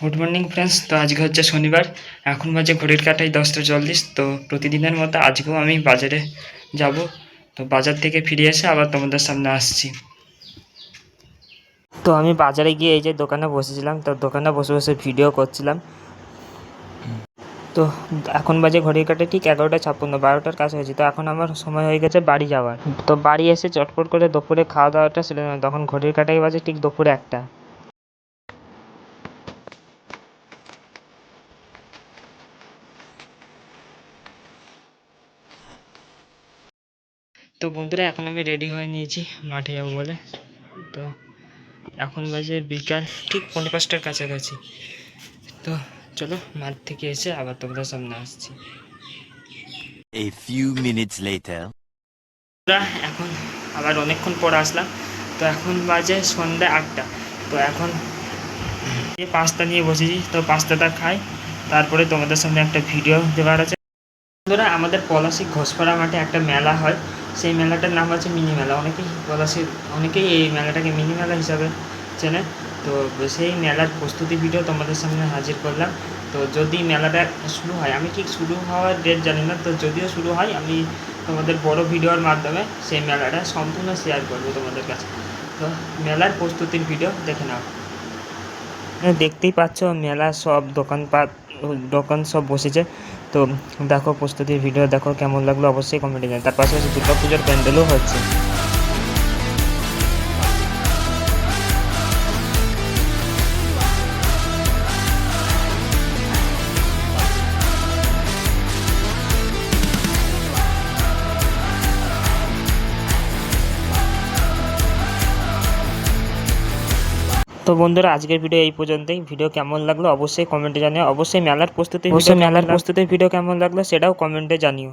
Good morning friends তো আজকে হচ্ছে শনিবার। এখন বাজে ঘড়ির কাটাই দশটা চল্লিশ। তো প্রতিদিনের মতো আজকেও আমি বাজারে যাব। তো বাজার থেকে ফিরে এসে আবার তোমাদের সামনে আসছি। তো আমি বাজারে গিয়ে এই যে দোকানে বসেছিলাম। তো দোকানে বসে বসে ভিডিও করছিলাম। তো এখন বাজে ঘড়ির কাটে, ঠিক এগারোটা ছাপ্পান্ন, বারোটার কাছে হয়েছে তো এখন আমার সময় হয়ে গেছে বাড়ি যাওয়ার। তো বাড়ি এসে চটপট করে দুপুরে খাওয়া দাওয়াটা সেরে তখন ঘড়ির কাটাই বাজে ঠিক দুপুরে একটা। তো বন্ধুরা এখন আমি রেডি হয়ে নিয়েছি মাঠে যাব বলে। তো এখন বাজে বিকাল ঠিক পৌনে পাঁচটার কাছাকাছি। তো চলো মাঠ থেকে এসে আবার তোমাদের সামনে আসছি। A few minutes later. বন্ধুরা, এখন আবার অনেকক্ষণ পর আসলাম। তো এখন বাজে সন্ধ্যা আটটা। তো এখন পাস্তা নিয়ে বসেছি। তো পাস্তাটা খাই তারপরে তোমাদের সামনে একটা ভিডিও দেওয়ার আছে। বন্ধুরা আমাদের পলাশি ঘোষপাড়া মাঠে একটা মেলা হয়। সেই মেলাটার নাম হচ্ছে মিনি মেলা। অনেকেই পলাশির অনেকেই এই মেলাটাকে মিনি মেলা হিসাবে চেনে। তো সেই মেলার প্রস্তুতি ভিডিও তোমাদের সামনে হাজির করলাম। তো যদি মেলাটা শুরু হয়, আমি ঠিক শুরু হওয়ার ডেট জানি না, তো যদিও শুরু হয়, আমি তোমাদের বড় ভিডিওর মাধ্যমে সেই মেলাটা সম্পূর্ণ শেয়ার করব তোমাদের কাছে। তো মেলার প্রস্তুতির ভিডিও দেখে নাও। দেখতেই পাচ্ছ, মেলা সব দোকানপাট দোকান সব বসেছে। তো দেখো প্রস্তুতির ভিডিও দেখো কেমন লাগল অবশ্যই কমেন্টে জানাই তার পাশাপাশি দুর্গা পুজোর প্যান্ডেলও হচ্ছে। তো বন্ধুরা আজকের ভিডিও এই পর্যন্তই। ভিডিও কেমন লাগল অবশ্যই কমেন্টে জানিও। অবশ্যই মেলার প্রস্তুতি অবশ্যই মেলার প্রস্তুতির ভিডিও কেমন লাগল সেটাও কমেন্টে জানিও।